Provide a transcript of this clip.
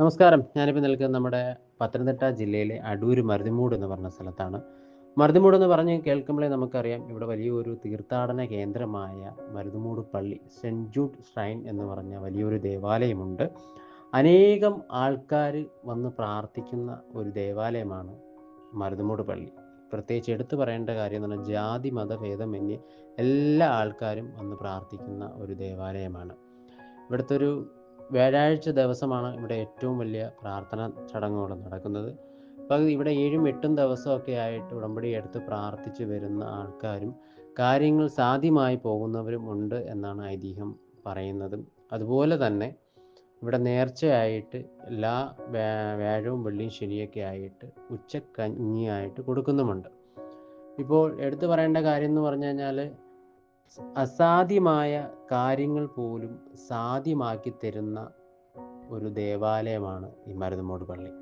നമസ്കാരം. ഞാനിപ്പോൾ നിൽക്കുന്നത് നമ്മുടെ പത്തനംതിട്ട ജില്ലയിലെ അടൂർ മരുതിമൂട് എന്ന് പറഞ്ഞ സ്ഥലത്താണ്. മരുതിമൂട് എന്ന് പറഞ്ഞ് കേൾക്കുമ്പോഴേ നമുക്കറിയാം ഇവിടെ വലിയൊരു തീർത്ഥാടന കേന്ദ്രമായ മരുതിമൂട് പള്ളി സെന്റ് ജൂഡ് ഷ്രൈൻ എന്ന് പറഞ്ഞ വലിയൊരു ദേവാലയമുണ്ട്. അനേകം ആൾക്കാർ വന്ന് പ്രാർത്ഥിക്കുന്ന ഒരു ദേവാലയമാണ് മരുതിമൂട് പള്ളി. പ്രത്യേകിച്ച് എടുത്തു പറയേണ്ട കാര്യം എന്ന് പറഞ്ഞാൽ ജാതി മതഭേദമന്യേ എല്ലാ ആൾക്കാരും വന്ന് പ്രാർത്ഥിക്കുന്ന ഒരു ദേവാലയമാണ്. ഇവിടുത്തെ ഒരു വ്യാഴാഴ്ച ദിവസമാണ് ഇവിടെ ഏറ്റവും വലിയ പ്രാർത്ഥന ചടങ്ങുകൾ നടക്കുന്നത്. അപ്പോൾ ഇവിടെ ഏഴും എട്ടും ദിവസമൊക്കെ ആയിട്ട് ഉടമ്പടി എടുത്ത് പ്രാർത്ഥിച്ച് വരുന്ന ആൾക്കാരും കാര്യങ്ങൾ സാധ്യമായി പോകുന്നവരും ഉണ്ട് എന്നാണ് ഐതിഹ്യം പറയുന്നതും. അതുപോലെ തന്നെ ഇവിടെ നേർച്ചയായിട്ട് എല്ലാ വ്യാ- വ്യാഴവും വെള്ളിയും ശനിയൊക്കെ ആയിട്ട് ഉച്ചക്കഞ്ഞിയായിട്ട് കൊടുക്കുന്നുമുണ്ട്. ഇപ്പോൾ എടുത്തു പറയേണ്ട കാര്യം എന്ന് പറഞ്ഞു കഴിഞ്ഞാൽ അസാധ്യമായ കാര്യങ്ങൾ പോലും സാധ്യമാക്കി തരുന്ന ഒരു ദേവാലയമാണ് ഈ മരുതമോട് പള്ളി.